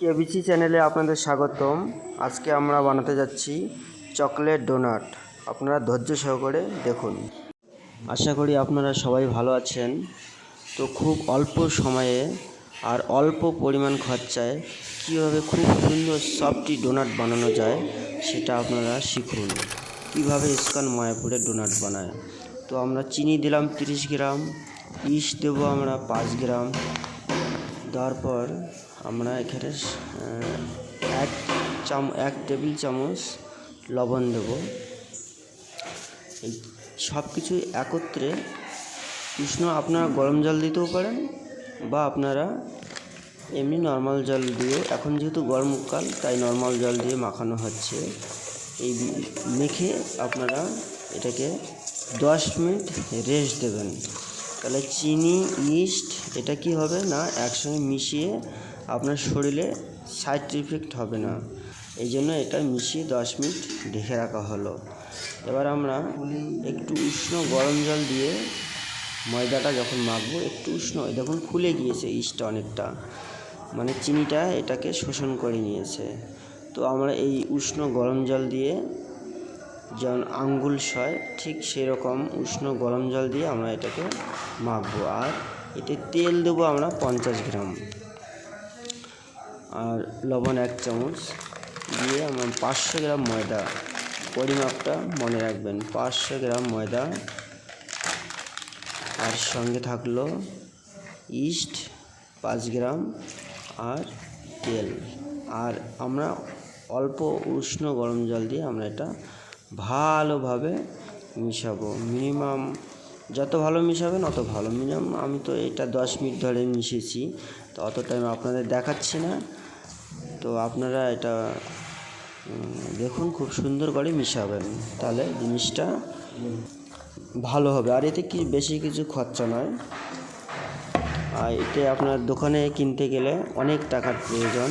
KBC চ্যানেলে আপনাদের স্বাগতম। আজকে আমরা বানাতে যাচ্ছি চকলেট ডোনাট। আপনারা ধৈর্য সহকারে দেখুন। আশা করি আপনারা সবাই ভালো আছেন। তো খুব অল্প সময়ে আর অল্প পরিমাণ খরচায় কীভাবে খুব সুন্দর সফটি ডোনাট বানানো যায় সেটা আপনারা শিখুন। কীভাবে ইস্কান মায়াপুরে ডোনাট বানায়। তো আমরা চিনি দিলাম তিরিশ গ্রাম, ইস্ট দেবো আমরা পাঁচ গ্রাম। দেওয়ার পর আমরা এখানে এক চাম, এক টেবিল চামচ লবণ দেব। এই সব কিছু একত্রে উষ্ণ আপনারা গরম জল দিতেও পারেন বা আপনারা এমনি নর্মাল জল দিয়ে, এখন যেহেতু গরমকাল তাই নর্মাল জল দিয়ে মাখানো হচ্ছে। এই মেখে আপনারা এটাকে দশ মিনিট রেস্ট দেবেন। তাহলে চিনি ইস্ট এটা কি হবে না, একসঙ্গে মিশিয়ে আপনার শরীরে সাইড ইফেক্ট হবে না। এই জন্য এটা মিশিয়ে দশ মিনিট ঢেকে রাখা হলো। এবার আমরা একটু উষ্ণ গরম জল দিয়ে ময়দাটা যখন মাখবো, একটু উষ্ণ দেখুন ফুলে গিয়েছে ইস্টটা অনেকটা। মানে চিনিটা এটাকে শোষণ করে নিয়েছে। তো আমরা এই উষ্ণ গরম জল দিয়ে যেমন আঙ্গুল সয়, ঠিক সেরকম উষ্ণ গরম জল দিয়ে আমরা এটাকে মাখবো। আর এতে তেল দেবো আমরা পঞ্চাশ গ্রাম। আর লবণ এক চামচ দিয়ে আমরা পাঁচশো গ্রাম ময়দা, পরিমাপটা মনে রাখবেন, পাঁচশো গ্রাম ময়দা। আর সঙ্গে থাকল ইস্ট পাঁচ গ্রাম আর তেল। আর আমরা অল্প উষ্ণ গরম জল দিয়ে আমরা এটা ভালোভাবে মিশাবো। মিনিমাম যত ভালো মিশাবেন অত ভালো। মিনিমাম আমি তো এটা দশ মিনিট ধরে মিশিয়েছি। তো অত টাইম আপনাদের দেখাচ্ছি না। তো আপনারা এটা দেখুন খুব সুন্দর করে মিশাবেন। তাহলে জিনিসটা ভালো হবে। আর এতে কি বেশি কিছু খরচা নয়। আর এতে আপনার দোকানে কিনতে গেলে অনেক টাকার প্রয়োজন।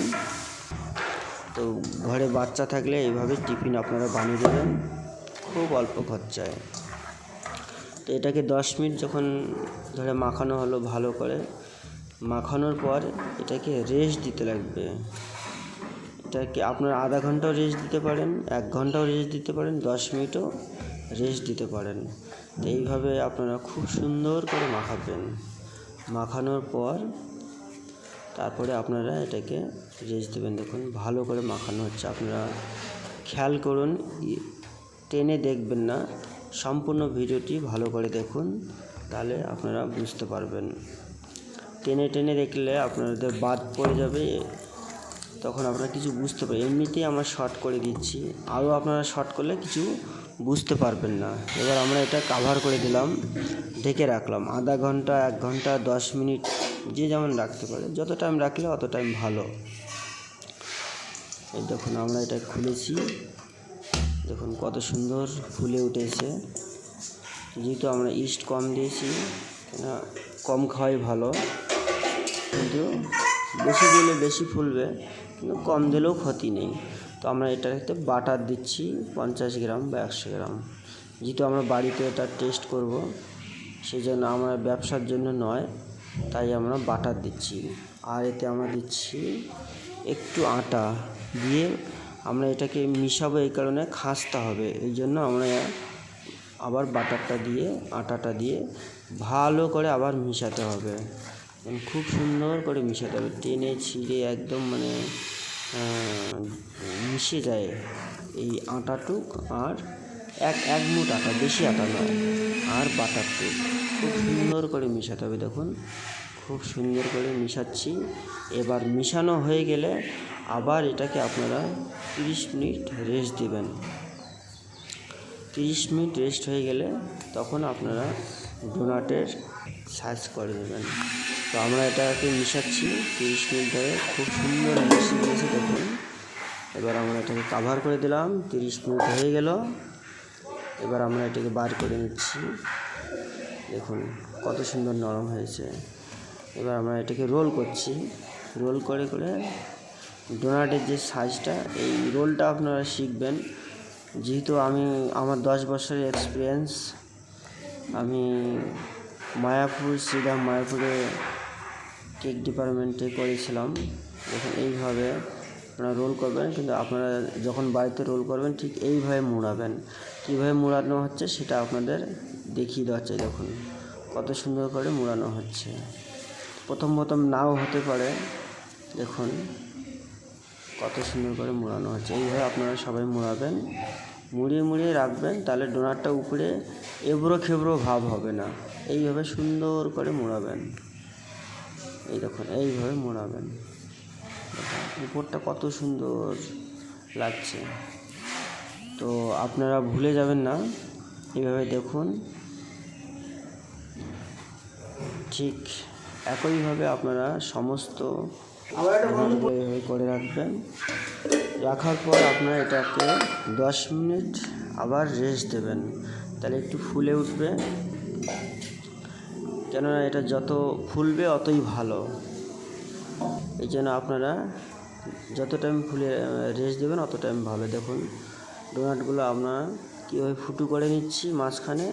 তো ঘরে বাচ্চা থাকলে এইভাবে টিফিন আপনারা বানিয়ে দেবেন। খুব অল্প খরচায়। তো এটাকে দশ মিনিট যখন ধরে মাখানো হলো ভালো করে, মাখানোর পর এটাকে রেস্ট দিতে লাগবে। এটাকে আপনারা আধা ঘন্টাও রেস্ট দিতে পারেন, এক ঘন্টাও রেস্ট দিতে পারেন, দশ মিনিটও রেস্ট দিতে পারেন। তো এইভাবে আপনারা খুব সুন্দর করে মাখাবেন। মাখানোর পর তারপরে আপনারা এটাকে রেস্ট দেবেন। দেখুন, ভালো করে মাখানো হচ্ছে। আপনারা খেয়াল করুন টেনে দেখবেন না। সম্পূর্ণ ভিডিওটি ভালো করে দেখুন, তাহলে আপনারা বুঝতে পারবেন। টেনে টেনে দেখলে আপনাদের বাদ পড়ে যাবে। তখন আপনারা কিছু বুঝতে পারবেন এমনিতেই আমরা শর্ট করে দিচ্ছি। আরও আপনারা শর্ট করলে কিছু বুঝতে পারবেন না। এবার আমরা এটা কাভার করে দিলাম, ঢেকে রাখলাম। আধা ঘণ্টা, এক ঘণ্টা, দশ মিনিট, যে যেমন রাখতে পারে। যত টাইম রাখলে অত টাইম ভালো। এই দেখুন, আমরা এটা খুলেছি। দেখুন, কত সুন্দর ফুলে উঠেছে। যেহেতু আমরা ইস্ট কম দিয়েছি কম খাওয়াই ভালো। কিন্তু বেশি দিলে বেশি ফুলবে, কিন্তু কম দিলেও ক্ষতি নেই। তো আমরা এটাতে বাটার দিচ্ছি পঞ্চাশ গ্রাম বা একশো গ্রাম। যেহেতু আমরা বাড়িতে এটা টেস্ট করব সেই জন্য আমরা ব্যবসার জন্য নয়, তাই আমরা বাটার দিচ্ছি। আর এতে আমরা দিচ্ছি একটু আটা। দিয়ে আমরা এটাকে মিশাবো এই কারণে খাসতে হবে, এই জন্য আমরা আবার বাটারটা দিয়ে, আটাটা দিয়ে ভালো করে আবার মিশাতে হবে। খুব সুন্দর করে মিশাতে হবে। টেনে ছিঁড়ে একদম মানে মিশে যায় এই আটাটুক আর এক এক মুঠ আটা, বেশি আটা নয়, আর বাটারটুক খুব সুন্দর করে মিশাতে হবে দেখুন, খুব সুন্দর করে মিশাচ্ছি। এবার মিশানো হয়ে গেলে আবার এটাকে আপনারা তিরিশ মিনিট রেস্ট দেবেন। তিরিশ মিনিট রেস্ট হয়ে গেলে তখন আপনারা ডোনাটের সাইজ করে দেবেন। তো আমরা এটাকে মিশাচ্ছি তিরিশ মিনিট ধরে। খুব সুন্দর মিশে গিয়েছে দেখুন। এবার আমরা এটাকে কাভার করে দিলাম। তিরিশ মিনিট হয়ে গেল। এবার আমরা এটাকে বার করে নিচ্ছি। দেখুন, কত সুন্দর নরম হয়েছে। এবার আমরা এটাকে রোল করছি। রোল করে করে ডোনাটের যে সাইজটা এই রোলটা আপনারা শিখবেন। যেহেতু আমি, আমার দশ বছরের এক্সপিরিয়েন্স আমি মায়াপুর, শ্রীরাম মায়াপুরে কেক ডিপার্টমেন্টে করেছিলাম। দেখুন এইভাবে আপনারা রোল করবেন, কিন্তু আপনারা যখন বাড়িতে রোল করবেন, ঠিক এইভাবে মুড়াবেন। কীভাবে মুড়ানো হচ্ছে সেটা আপনাদের দেখিয়ে দেওয়া হচ্ছে, দেখুন। কত সুন্দর করে মুড়ানো হচ্ছে। প্রথম প্রথম নাও হতে পারে, দেখুন। কত সুন্দর করে মোড়ানো হচ্ছে। এইভাবে আপনারা সবাই মোড়াবেন। মুড়িয়ে মুড়িয়ে রাখবেন, তাহলে ডোনারটা উপরে এবড়ো খেবড়ো ভাব হবে না। এইভাবে সুন্দর করে মুড়াবেন। এই দেখুন এইভাবে মোড়াবেন। উপরটা কত সুন্দর লাগছে। তো আপনারা ভুলে যাবেন না, এইভাবে দেখুন। ঠিক একইভাবে আপনারা সমস্ত এইভাবে করে রাখবেন। রাখার পর আপনারা এটাকে দশ মিনিট আবার রেস্ট দেবেন। তাহলে একটু ফুলে উঠবে। কেননা এটা যত ফুলবে অতই ভালো। এই জন্য আপনারা যত টাইম ফুলে রেস্ট দেবেন অত টাইম ভালো। দেখুন ডোনাটগুলো আপনারা কীভাবে ফুটো করে নিচ্ছি মাঝখানে।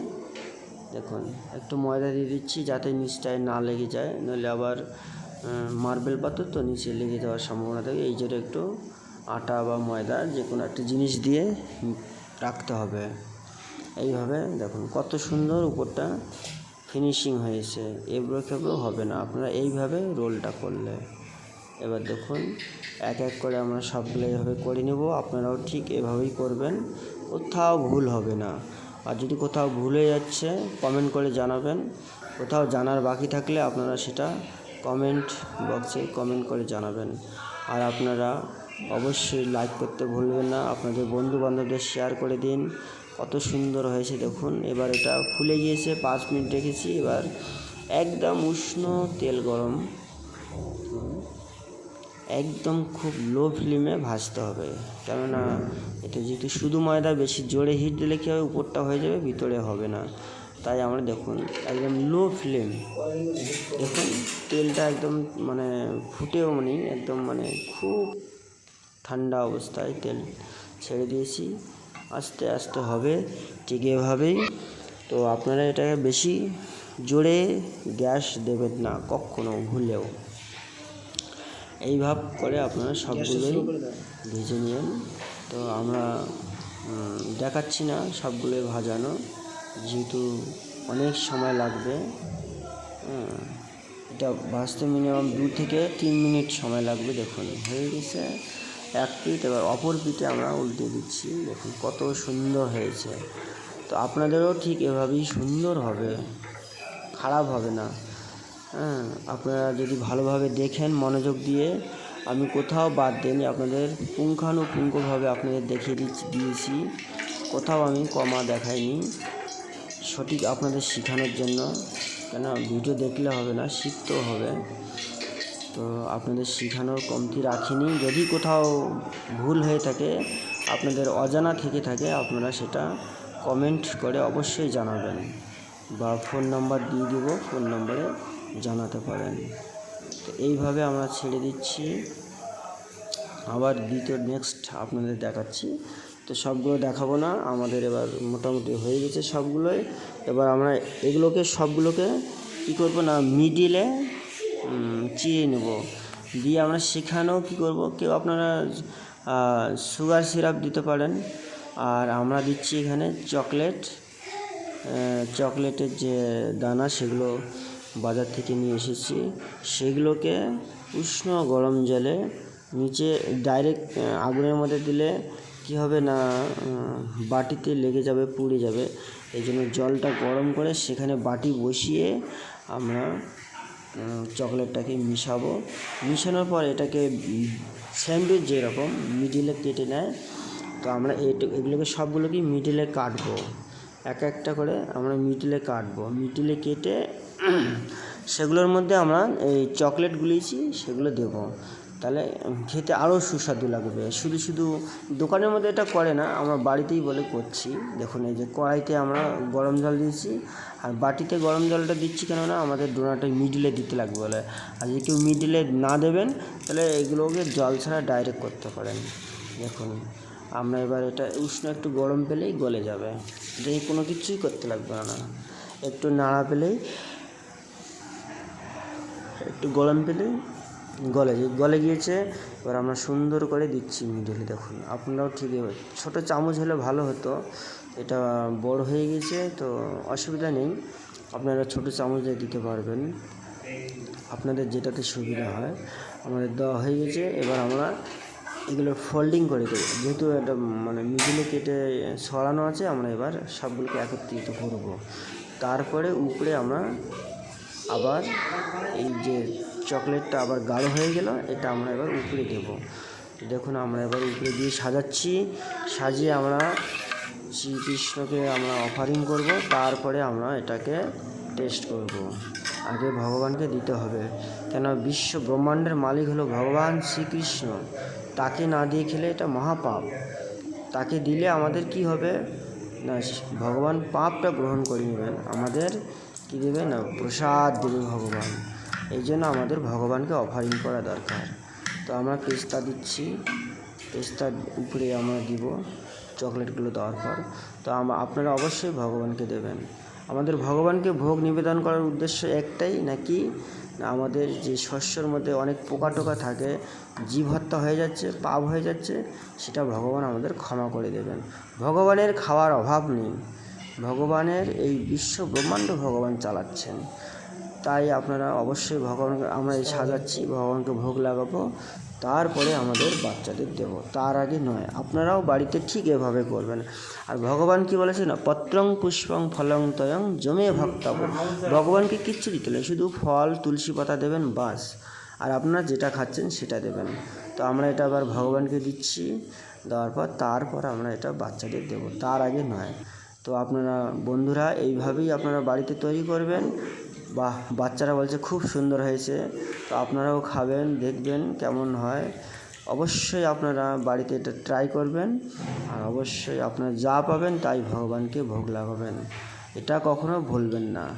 দেখুন, একটু ময়দা দিয়ে দিচ্ছি যাতে নিচটায় না লেগে যায়। নইলে আবার মার্বেল পাথর তো নিচে লেগে যাওয়ার সম্ভাবনা থাকে। এই জন্য একটু আটা বা ময়দা যে কোনো একটা জিনিস দিয়ে রাখতে হবে। এইভাবে দেখুন, কত সুন্দর উপরটা ফিনিশিং হয়েছে এবড়ো খেবড়ো হবে না। আপনারা এইভাবে রোলটা করলে। এবার দেখুন, এক এক করে আমরা সবগুলো এইভাবে করে নেব। আপনারাও ঠিক এভাবেই করবেন। কোথাও ভুল হবে না। আর যদি কোথাও ভুল যাচ্ছে কমেন্ট করে জানাবেন। কোথাও জানার বাকি থাকলে আপনারা সেটা কমেন্ট বক্সে কমেন্ট করে জানাবেন। আর আপনারা অবশ্যই লাইক করতে ভুলবেন না। আপনাদের বন্ধু বান্ধবদের শেয়ার করে দিন। কত সুন্দর হয়েছে দেখুন। এবার এটা ফুলে গিয়েছে, পাঁচ মিনিট রেখেছি। এবার একদম উষ্ণ তেল গরম। একদম খুব লো ফ্লেমে ভাজতে হবে। কেননা এটা যেহেতু শুধু ময়দা, বেশি জোরে হিট দিলে কী হবে উপরটা হয়ে যাবে, ভিতরে হবে না। তাই আমরা দেখুন, একদম লো ফ্লেম। দেখুন, তেলটা একদম মানে ফুটেও নি, একদম মানে খুব ঠান্ডা অবস্থায় তেল ছেড়ে দিয়েছি। আস্তে আস্তে হবে ঠিক এভাবেই। তো আপনারা এটাকে বেশি জোরে গ্যাস দেবেন না কখনো ভুলেও। এইভাব করে আপনারা সবগুলোই ভেজে নিন। তো আমরা দেখাচ্ছি না সবগুলোই ভাজানো। যেহেতু অনেক সময় লাগবে হ্যাঁ, এটা ভাজতে মিনিমাম দু থেকে তিন মিনিট সময় লাগবে দেখুন। হয়ে গেছে। এক পিঠ এবার অপর পিঠে আমরা উল্টে দিচ্ছি। দেখুন কত সুন্দর হয়েছে। তো আপনাদেরও ঠিক এভাবেই সুন্দর হবে। খারাপ হবে না। হ্যাঁ আপনারা যদি ভালোভাবে দেখেন মনোযোগ দিয়ে, আমি কোথাও বাদ দিইনি, আপনাদের পুঙ্খানুপুঙ্খভাবে আপনাদের দেখিয়ে দিচ্ছি, দিয়েছি। কোথাও আমি কমা দেখাইনি। সঠিক আপনাদের শেখানোর জন্য। কেন ভিডিও দেখলে হবে না, শিখতেও হবে। তো আপনাদের শেখানোর কমতি রাখিনি। যদি কোথাও ভুল হয়ে থাকে, আপনাদের অজানা থেকে থাকে, আপনারা সেটা কমেন্ট করে অবশ্যই জানাবেন বা ফোন নাম্বার দিয়ে দেবো ফোন নম্বরে জানাতে পারেন। তো এইভাবে আমরা ছেড়ে দিচ্ছি। আবার দ্বিতীয় নেক্সট আপনাদের দেখাচ্ছি। তো সবগুলো দেখাবো না, আমাদের এবার মোটামুটি হয়ে গেছে সবগুলোই। এবার আমরা এগুলোকে, সবগুলোকে কী করব না মিডিলে চিয়ে নেব। দিয়ে আমরা সেখানেও কী করব? কেউ আপনারা সুগার সিরাপ দিতে পারেন। আর আমরা দিচ্ছি এখানে চকলেট চকলেটের যে দানা সেগুলো বাজার থেকে নিয়ে এসেছি। সেগুলোকে উষ্ণ গরম জলে নিচে ডাইরেক্ট আগুনের মধ্যে দিলে কী হবে না বাটিতে লেগে যাবে, পুড়ে যাবে। এই জন্য জলটা গরম করে সেখানে বাটি বসিয়ে আমরা চকলেটটাকে মিশাবো। মিশানোর পর এটাকে স্যান্ডউইচ যেরকম মিডিলে কেটে নেয়, তো আমরা এগুলোকে সবগুলোকেই মিডিলে কাটবো। এক একটা করে আমরা মিডিলে কাটবো। মিডিলে কেটে, সেগুলোর মধ্যে আমরা এই চকলেট গুলিয়েছি সেগুলো দেবো। তাহলে খেতে আরও সুস্বাদু লাগবে। শুধু শুধু দোকানের মধ্যে এটা করে না, আমরা বাড়িতেই বলে করছি। দেখুন, এই যে কড়াইতে আমরা গরম জল দিয়েছি, আর বাটিতে গরম জলটা দিচ্ছি কেননা আমাদের ডোনাটা মিডিলে দিতে লাগবে বলে। আর যদি কেউ মিডিলে না দেবেন, তাহলে এগুলোকে জল ছাড়া ডাইরেক্ট করতে পারেন। দেখুন, আমরা এবার এটা উষ্ণ একটু গরম পেলেই গলে যাবে। দেখি কোনো কিছুই করতে লাগবে না। একটু নাড়া পেলেই, একটু গরম পেলেই গলে গলে গিয়েছে, এবার আমরা সুন্দর করে দিচ্ছি মিডলে, দেখুন। আপনারাও ঠিক ছোটো চামচ হলে ভালো হতো, এটা বড় হয়ে গেছে তো অসুবিধা নেই। আপনারা ছোটো চামচ দিয়ে দিতে পারবেন। আপনাদের যেটাতে সুবিধা হয়, আমাদের দেওয়া হয়ে গেছে এবার আমরা এগুলো ফোল্ডিং করে দেবো। যেহেতু এটা মানে মিডিলে কেটে সরানো আছে, আমরা এবার সবগুলোকে একত্রিত করব। তারপরে উপরে আমরা আবার এই যে চকলেটটা আবার গাঢ় হয়ে গেল, এটা আমরা এবার উপরে দেবো। দেখুন, আমরা এবার উপরে দিয়ে সাজাচ্ছি। সাজিয়ে আমরা শ্রীকৃষ্ণকে আমরা অফারিং করব, তারপরে আমরা এটাকে টেস্ট করব। আগে ভগবানকে দিতে হবে। কেন বিশ্ব ব্রহ্মাণ্ডের মালিক হলো ভগবান শ্রীকৃষ্ণ। তাকে না দিয়ে খেলে এটা মহাপাপ। তাকে দিলে আমাদের কি হবে? না, ভগবান পাপটা গ্রহণ করে নেবেন। আমাদের কী দেবে? না, প্রসাদ দেবে ভগবান। এই জন্য আমাদের ভগবানকে অফারিং করা দরকার। তো আমরা পেস্তা দিচ্ছি। পেস্তার উপরে আমরা দিব চকলেটগুলো দেওয়ার পর। তো আপনারা অবশ্যই ভগবানকে দেবেন। আমাদের ভগবানকে ভোগ নিবেদন করার উদ্দেশ্য একটাই, নাকি আমাদের যে শস্যর মধ্যে অনেক পোকা টোকা থাকে, জীব হত্যা হয়ে যাচ্ছে, পাপ হয়ে যাচ্ছে, সেটা ভগবান আমাদের ক্ষমা করে দেবেন। ভগবানের খাওয়ার অভাব নেই। ভগবানের এই বিশ্ব ব্রহ্মাণ্ড ভগবান চালাচ্ছেন। তাই আপনারা অবশ্যই ভগবানকে, আমরা এই সাজাচ্ছি, ভগবানকে ভোগ লাগাবো। তারপরে আমাদের বাচ্চাদের দেব। তার আগে নয়, আপনারাও বাড়িতে ঠিক এভাবে করবেন। আর ভগবান কি বলেছে না, পত্রং পুষ্পং ফলং তয়ং জমে ভক্তাব ভগবানকে কিচ্ছু দিতে নেই, শুধু ফল, তুলসী পাতা দেবেন, বাস। আর আপনারা যেটা খাচ্ছেন সেটা দেবেন। তো আমরা এটা আবার ভগবানকে দিচ্ছি, দেওয়ার পর তারপর আমরা এটা বাচ্চাদের দেব। তার আগে নয়। তো আপনারা বন্ধুরা, এইভাবেই আপনারা বাড়িতে তৈরি করবেন। বাহ, বাচ্চারা বলছে খুব সুন্দর হয়েছে। তো আপনারাও খাবেন, দেখবেন কেমন হয়। অবশ্যই আপনারা বাড়িতে এটা ট্রাই করবেন। আর অবশ্যই আপনারা যা পাবেন তাই ভগবানকে ভোগ লাগাবেন। এটা কখনো ভুলবেন না।